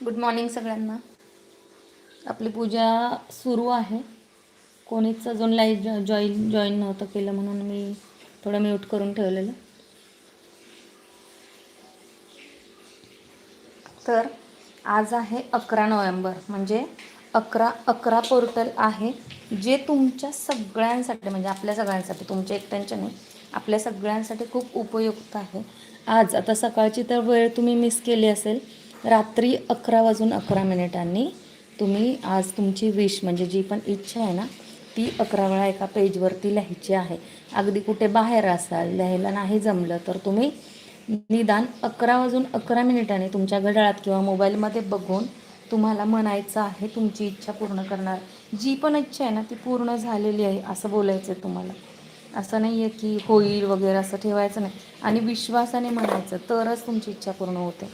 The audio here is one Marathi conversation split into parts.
गुड मॉर्निंग सगळ्यांना. आपली पूजा सुरू आहे. कोणीच अजून लाईव्ह जॉ जॉईन जॉईन नव्हतं केलं म्हणून मी थोडं म्यूट करून ठेवलेलं. तर आज आहे अकरा नोव्हेंबर म्हणजे अकरा अकरा पोर्टल आहे जे तुमच्या सगळ्यांसाठी म्हणजे आपल्या सगळ्यांसाठी तुमच्या एकट्यांच्या नाही आपल्या सगळ्यांसाठी खूप उपयुक्त आहे. आज आता सकाळची तर वेळ तुम्ही मिस केली असेल. रात्री अकरा वाजून अकरा मिनिटांनी तुम्ही आज तुमची विश म्हणजे जी पण इच्छा आहे ना ती अकरा वेळा एका पेजवरती लिहायची आहे. अगदी कुठे बाहेर असाल लिहायला नाही जमलं तर तुम्ही निदान अकरा वाजून अकरा मिनिटांनी तुमच्या घड्याळात किंवा मोबाईलमध्ये बघून तुम्हाला म्हणायचं आहे तुमची इच्छा पूर्ण करणार. जी पण इच्छा आहे ना ती पूर्ण झालेली आहे असं बोलायचं आहे तुम्हाला. असं नाही आहे की होईल वगैरे असं ठेवायचं नाही. आणि विश्वासाने म्हणायचं तरच तुमची इच्छा पूर्ण होते.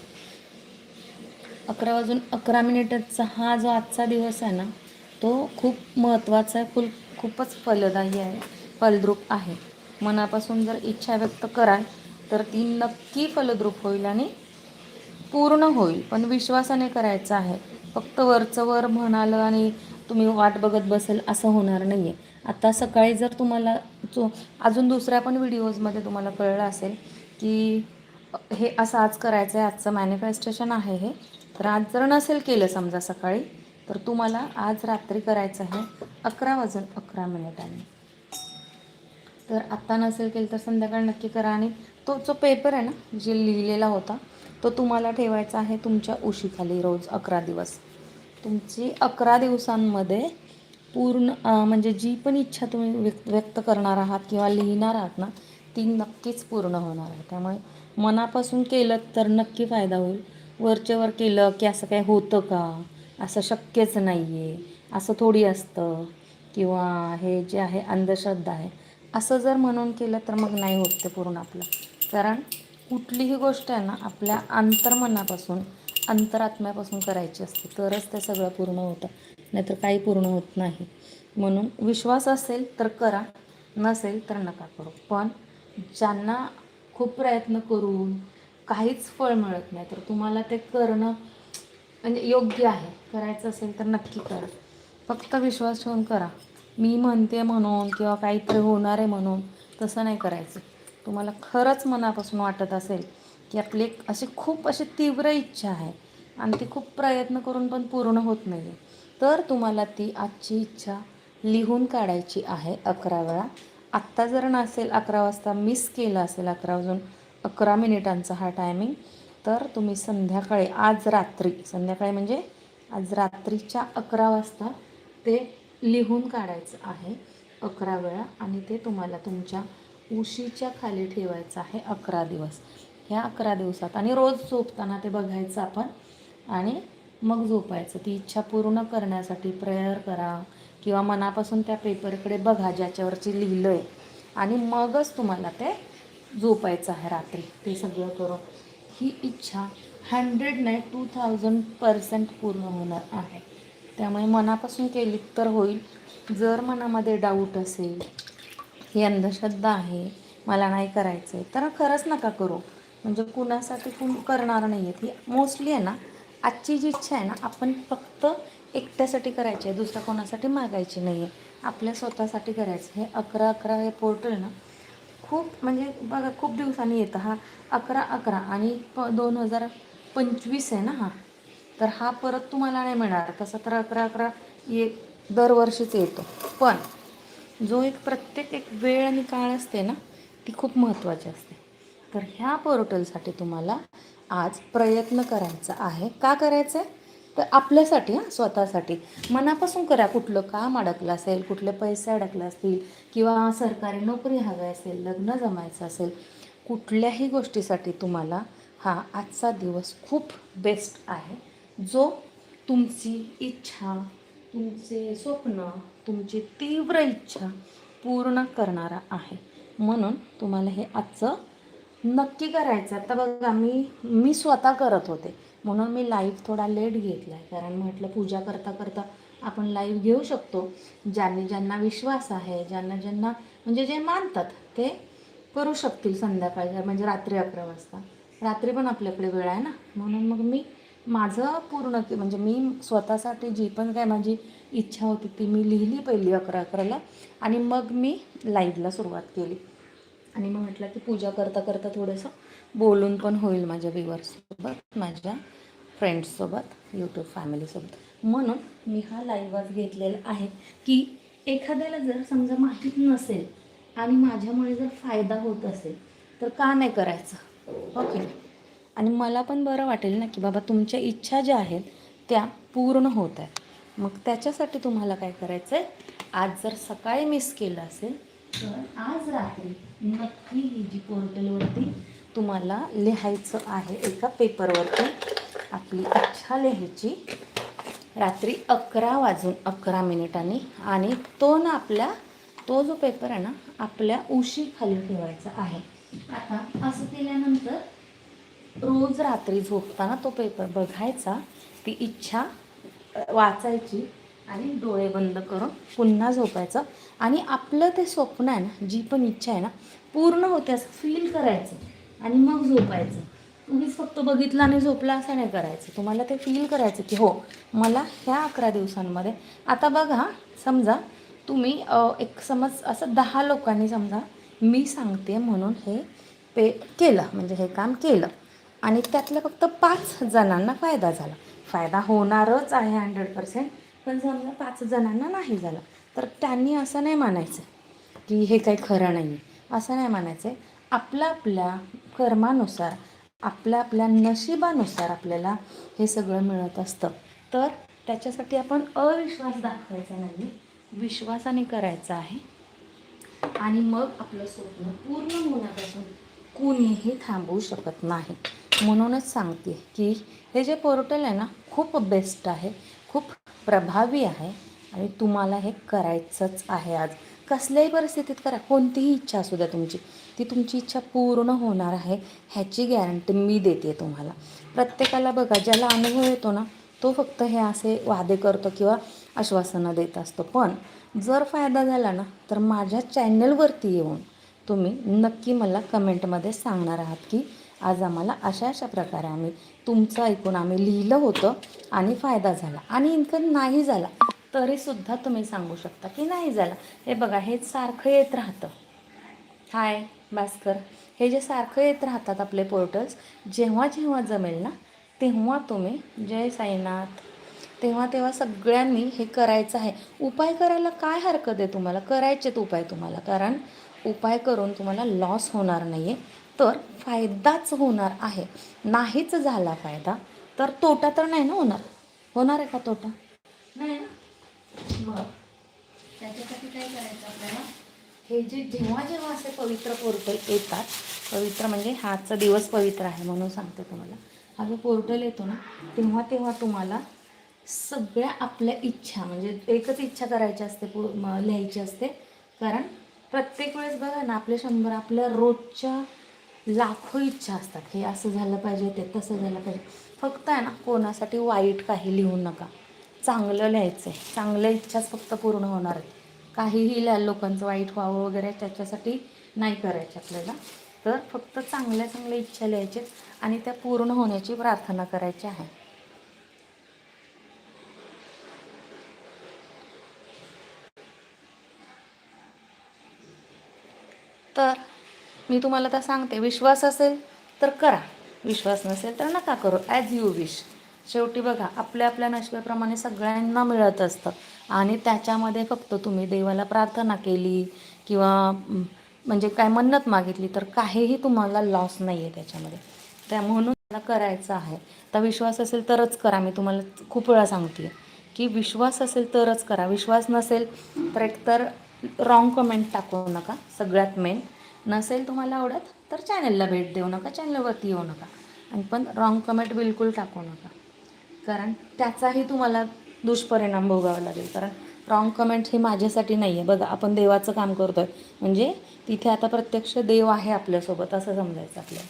अकरा वाजून अकरा मिनिटाचा हा जो आजचा दिवस आहे ना तो खूप महत्त्वाचा आहे फुल खूपच फलदायी आहे फलद्रूप आहे. मनापासून जर इच्छा व्यक्त कराल तर ती नक्की फलद्रूप होईल आणि पूर्ण होईल. पण विश्वासाने करायचं आहे. फक्त वरचं वर म्हणालं आणि तुम्ही वाट बघत बसेल असं होणार नाही आहे आता सकाळी जर तुम्हाला जो अजून दुसऱ्या पण व्हिडिओजमध्ये तुम्हाला कळलं असेल की हे असं आज करायचं आहे आजचं मॅनिफेस्टेशन आहे हे. तर आज जर नसेल केलं समजा सकाळी तर तुम्हाला आज रात्री करायचं आहे अकरा वाजून अकरा मिनिटांनी. तर आत्ता नसेल केलं तर संध्याकाळी नक्की करा आणि तो जो पेपर आहे ना जे लिहिलेला होता तो तुम्हाला ठेवायचा आहे तुमच्या उशीखाली रोज अकरा दिवस. तुमची अकरा दिवसांमध्ये पूर्ण म्हणजे जी पण इच्छा तुम्ही व्यक्त व्यक्त करणार आहात किंवा लिहिणार आहात ना ती नक्कीच पूर्ण होणार आहे. त्यामुळे मनापासून केलं तर नक्की फायदा होईल. वरचे वर केलं की असं काय होतं का? असं शक्यच नाही आहे असं थोडी असतं. किंवा हे जे आहे अंधश्रद्धा आहे. असं जर म्हणून केलं तर मग नाही होत ते पूर्ण आपलं. कारण कुठलीही गोष्ट आहे ना आपल्या अंतर्मनापासून अंतरात्म्यापासून करायची असते. तरच ते सगळं पूर्ण होतं. नाहीतर काही पूर्ण होत नाही. म्हणून विश्वास असेल तर करा. नसेल तर नका करू. पण ज्यांना खूप प्रयत्न करून काहीच फळ मिळत नाही. तर तुम्हाला ते करणं म्हणजे योग्य आहे. करायचं असेल तर नक्की करा. फक्त विश्वास ठेवून करा. मी म्हणते म्हणून किंवा काहीतरी होणार आहे म्हणून तसं नाही करायचं. तुम्हाला खरंच मनापासून वाटत असेल की आपली एक अशी खूप अशी तीव्र इच्छा आहे आणि ती खूप प्रयत्न करून पण पूर्ण होत नाही आहे तर तुम्हाला ती आजची इच्छा लिहून काढायची आहे अकरा वेळा. आत्ता जर नसेल अकरा वाजता मिस केलं असेल अकरा वाजून अकरा मिनिटांचा हा टायमिंग तर तुम्ही संध्याकाळी आज रात्री संध्याकाळी म्हणजे आज रात्रीच्या अकरा वाजता ते लिहून काढायचं आहे अकरा वेळा आणि ते तुम्हाला तुमच्या उशीच्या खाली ठेवायचं आहे अकरा दिवस. ह्या अकरा दिवसात आणि रोज झोपताना ते बघायचं आपण आणि मग झोपायचं. ती इच्छा पूर्ण करण्यासाठी प्रेयर करा किंवा मनापासून त्या पेपरकडे बघा ज्याच्यावरची लिहिलं आहे आणि मगच तुम्हाला ते झोपायचं आहे रात्री. ते सगळं करून. ही इच्छा हंड्रेड नाही टू थाउजंड पर्सेंट पूर्ण होणार आहे. त्यामुळे मनापासून केली तर होईल. जर मनामध्ये डाऊट असेल ही अंधश्रद्धा आहे मला नाही करायचं आहे तर खरंच नका करू. म्हणजे कुणासाठी कोण करणार नाही आहे ती मोस्टली आहे ना आजची जी इच्छा आहे ना आपण फक्त एकट्यासाठी करायची आहे दुसऱ्या कोणासाठी मागायची नाही आहे आपल्या स्वतःसाठी करायचं हे अकरा अकरा हे पोर्टल ना खूप म्हणजे बघा खूप दिवसांनी येतं हा अकरा अकरा आणि प दोन हजार पंचवीस आहे ना हा. तर हा परत तुम्हाला नाही मिळणार. तसं तर अकरा अकरा ये दरवर्षीच येतो. पण जो एक प्रत्येक एक वेळ आणि काळ असते ना ती खूप महत्त्वाची असते. तर ह्या पोर्टलसाठी तुम्हाला आज प्रयत्न करायचा आहे. का करायचं आहे तर आपल्यासाठी हां स्वतःसाठी. मनापासून करा कुठलं काम अडकलं असेल कुठले पैसे अडकले असतील किंवा सरकारी नोकरी हवी असेल लग्न जमायचं असेल कुठल्याही गोष्टीसाठी तुम्हाला हा आजचा दिवस खूप बेस्ट आहे. जो तुमची इच्छा तुमचे स्वप्न तुमची तीव्र इच्छा पूर्ण करणारा आहे. म्हणून तुम्हाला हे आजचं नक्की करायचं आता बघा मी मी स्वतः करत होते. म्हणून मी लाईव्ह थोडा लेट घेतला आहे कारण म्हटलं पूजा करता करता आपण लाईव्ह घेऊ शकतो. ज्यांनी ज्यांना विश्वास आहे ज्यांना ज्यांना म्हणजे जे मानतात ते करू शकतील संध्याकाळी. म्हणजे रात्री अकरा वाजता. रात्री पण आपल्याकडे वेळ आहे ना. म्हणून मग मी माझं पूर्ण की म्हणजे मी स्वतःसाठी जी पण काय माझी इच्छा होती ती मी लिहिली पहिली अकरा अकराला. आणि मग मी लाईव्हला सुरुवात केली. आणि मग म्हटलं की पूजा करता करता थोडंसं बोलून पण होईल माझ्या व्ह्युअर्ससोबत माझ्या फ्रेंड्ससोबत यूट्यूब फॅमिलीसोबत. म्हणून मी हा लाईव्ह आज घेतलेला आहे की एखाद्याला जर समजा माहीत नसेल आणि माझ्यामुळे जर फायदा होत असेल तर का नाही करायचं? हो ओके आणि मला पण बरं वाटेल ना की बाबा तुमच्या इच्छा ज्या आहेत त्या पूर्ण होत आहेत. मग त्याच्यासाठी तुम्हाला काय करायचं आहे आज जर सकाळी मिस केलं असेल तर आज रात्री नक्की ही जी पोर्टलवरती तुम्हाला लिहायचं आहे एका पेपरवरती आपली इच्छा लिहायची. रात्री अकरा वाजून अकरा मिनिटांनी आणि तो ना आपल्या तो जो पेपर आहे ना आपल्या उशी खाली ठेवायचा आहे. आता असं केल्यानंतर रोज रात्री झोपताना तो पेपर बघायचा ती इच्छा वाचायची आणि डोळे बंद करून पुन्हा झोपायचं. आणि आपलं ते स्वप्न आहे ना जी पण इच्छा आहे ना पूर्ण होते असं फील करायचं. आणि मग झोपायचं. तुम्ही फक्त बघितलं आणि झोपला असं नाही करायचं. तुम्हाला ते फील करायचं की हो मला ह्या अकरा दिवसांमध्ये आता बघा समजा तुम्ही एक समज असं दहा लोकांनी समजा मी सांगते म्हणून हे पे केलं म्हणजे हे काम केलं. आणि त्यातल्या फक्त पाच जणांना फायदा झाला. फायदा होणारच आहे हंड्रेड पर्सेंट पण समजा पाच जणांना नाही झाला. तर त्यांनी असं नाही मानायचं की हे काही खरं नाही आहे असं नाही मानायचं आहे आपल्या आपल्या कर्मानुसार आपल्या आपल्या नशिबानुसार आपल्याला हे सगळं मिळत असतं. तर त्याच्यासाठी आपण अविश्वास दाखवायचा नाही. विश्वासाने करायचा आहे. आणि मग आपलं स्वप्न पूर्ण होण्यापासून कुणीही थांबवू शकत नाही. म्हणूनच सांगते की हे जे पोर्टल आहे ना खूप बेस्ट आहे खूप प्रभावी आहे आणि तुम्हाला हे करायचंच आहे आज. कसल्याही परिस्थितीत करा. कोणतीही इच्छा असू द्या तुमची. ती तुमची इच्छा पूर्ण होणार आहे ह्याची गॅरंटी मी देते तुम्हाला. प्रत्येकाला बघा ज्याला अनुभव येतो ना तो फक्त हे असे वादे करतो किंवा आश्वासनं देत असतो. पण जर फायदा झाला ना तर माझ्या चॅनलवरती येऊन तुम्ही नक्की मला कमेंटमध्ये सांगणार आहात की आज आम्हाला अशा अशा प्रकारे आम्ही तुमचं ऐकून आम्ही लिहिलं होतं आणि फायदा झाला. आणि इन्कम नाही झाला. तरीसुद्धा तुम्ही सांगू शकता की नाही झाला. हे बघा हे सारखं येत राहतं. हाय भास्कर. हे जे सारखं येत राहतात आपले पोर्टल्स जेव्हा जेव्हा जमेल ना तेव्हा तुम्ही जय साईनाथ. तेव्हा तेव्हा सगळ्यांनी हे करायचं आहे. उपाय करायला काय हरकत आहे तुम्हाला? करायचेत उपाय तुम्हाला. कारण उपाय करून तुम्हाला लॉस होणार नाही आहे तर फायदाच होणार आहे. नाहीच झाला फायदा तर तोटा तर नाही ना होणार? होणार आहे का तोटा? नाही ना. मग त्याच्यासाठी काय करायचं आपल्याला? हे जे जेव्हा जेव्हा असे पवित्र पोर्टल येतात पवित्र म्हणजे हाचा दिवस पवित्र आहे म्हणून सांगते तुम्हाला. हा जो पोर्टल येतो ना तेव्हा तेव्हा तुम्हाला सगळ्या आपल्या इच्छा म्हणजे एकच इच्छा करायची असते पू लिहायची असते. कारण प्रत्येक वेळेस बघा ना आपले शंभर आपल्या रोजच्या लाखो इच्छा असतात. हे असं झालं पाहिजे ते तसं झालं पाहिजे. फक्त आहे ना कोणासाठी वाईट काही लिहू नका. चांगलं लिहायचं आहे चांगल्या इच्छाच फक्त पूर्ण होणार आहेत. काहीही लिहा लोकांचं वाईट व्हावं वगैरे त्याच्यासाठी नाही करायचं आपल्याला. तर फक्त चांगल्या चांगल्या इच्छा लिहायच्या आणि त्या पूर्ण होण्याची प्रार्थना करायची आहे. तर मी तुम्हाला तर सांगते विश्वास असेल तर करा. विश्वास नसेल तर नका करू. ॲज यू विश शेवटी बघा आपल्या आपल्या नशिबाप्रमाणे सगळ्यांना मिळत असतं. आणि त्याच्यामध्ये फक्त तुम्ही देवाला प्रार्थना केली किंवा म्हणजे काय मन्नत मागितली तर काहीही तुम्हाला लॉस नाही आहे त्याच्यामध्ये. त्या म्हणून मला करायचं आहे. तर विश्वास असेल तरच करा. मी तुम्हाला खूप वेळा सांगते की विश्वास असेल तरच करा. विश्वास नसेल तर एकतर रॉंग कमेंट टाकू नका सगळ्यात मेन नसेल तुम्हाला आवडत तर चॅनलला भेट देऊ नका चॅनलवरती येऊ नका. आणि पण रॉंग कमेंट बिलकुल टाकू नका. कारण त्याचाही तुम्हाला दुष्परिणाम भोगावा लागेल. कारण रॉंग कमेंट हे माझ्यासाठी नाही आहे बघा आपण देवाचं काम करतो आहे म्हणजे तिथे आता प्रत्यक्ष देव आहे आपल्यासोबत असं समजायचं आपल्याला.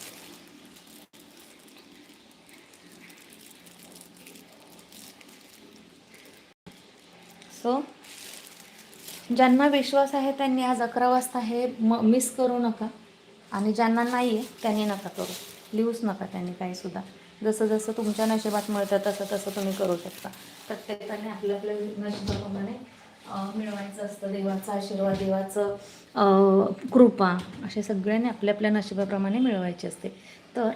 सो ज्यांना विश्वास आहे त्यांनी आज अकरा वाजता हे म मिस करू नका. आणि ज्यांना नाही आहे त्यांनी नका करू. लिहूच नका त्यांनी काहीसुद्धा जसं जसं तुमच्या नशिबात मिळतं तसं तसं तुम्ही करू शकता. प्रत्येकाने आपल्या आपल्या नशिबाप्रमाणे मिळवायचं असतं. देवाचा आशीर्वाद देवाचं कृपा असे सगळ्यांनी आपल्या आपल्या नशिबाप्रमाणे मिळवायचे असते. तर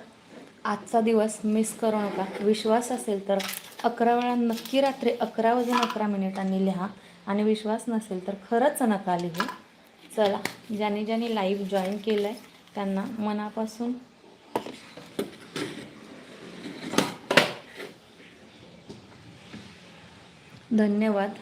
आजचा दिवस मिस करू नका. विश्वास असेल तर अकरा वेळा नक्की रात्री अकरा वाजून अकरा मिनिटांनी लिहा. आणि विश्वास नसेल तर खरंच नका लिहू. चला ज्यांनी ज्यांनी लाईव्ह जॉईन केलं आहे त्यांना मनापासून धन्यवाद.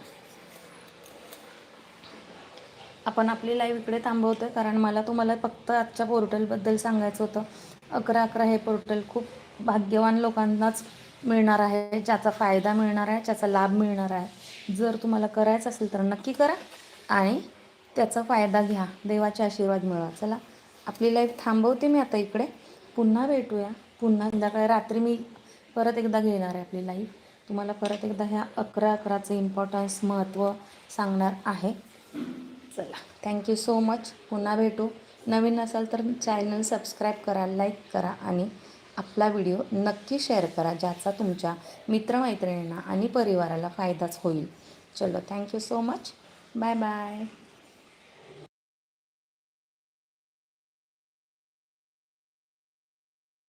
आपण आपली लाईव्ह इकडे थांबवतोय कारण मला तुम्हाला फक्त आजच्या पोर्टलबद्दल सांगायचं होतं. अकरा अकरा हे पोर्टल खूप भाग्यवान लोकांनाच मिळणार आहे ज्याचा फायदा मिळणार आहे ज्याचा लाभ मिळणार आहे. जर तुम्हाला करायचं असेल तर नक्की करा आणि त्याचा फायदा घ्या. देवाचे आशीर्वाद मिळवा. चला आपली लाईफ थांबवते मी आता इकडे. पुन्हा भेटूया. पुन्हा संध्याकाळी रात्री मी परत एकदा घेणार आहे आपली लाईफ तुम्हाला परत एकदा ह्या अकरा अकराचं इम्पॉर्टन्स महत्त्व सांगणार आहे. चला थँक्यू सो मच पुन्हा भेटू. नवीन असाल तर चॅनल सबस्क्राईब करा लाईक करा आणि आपला व्हिडिओ नक्की शेअर करा ज्याचा तुमच्या मित्रमैत्रिणींना आणि परिवाराला फायदाच होईल. चलो thank you so much bye bye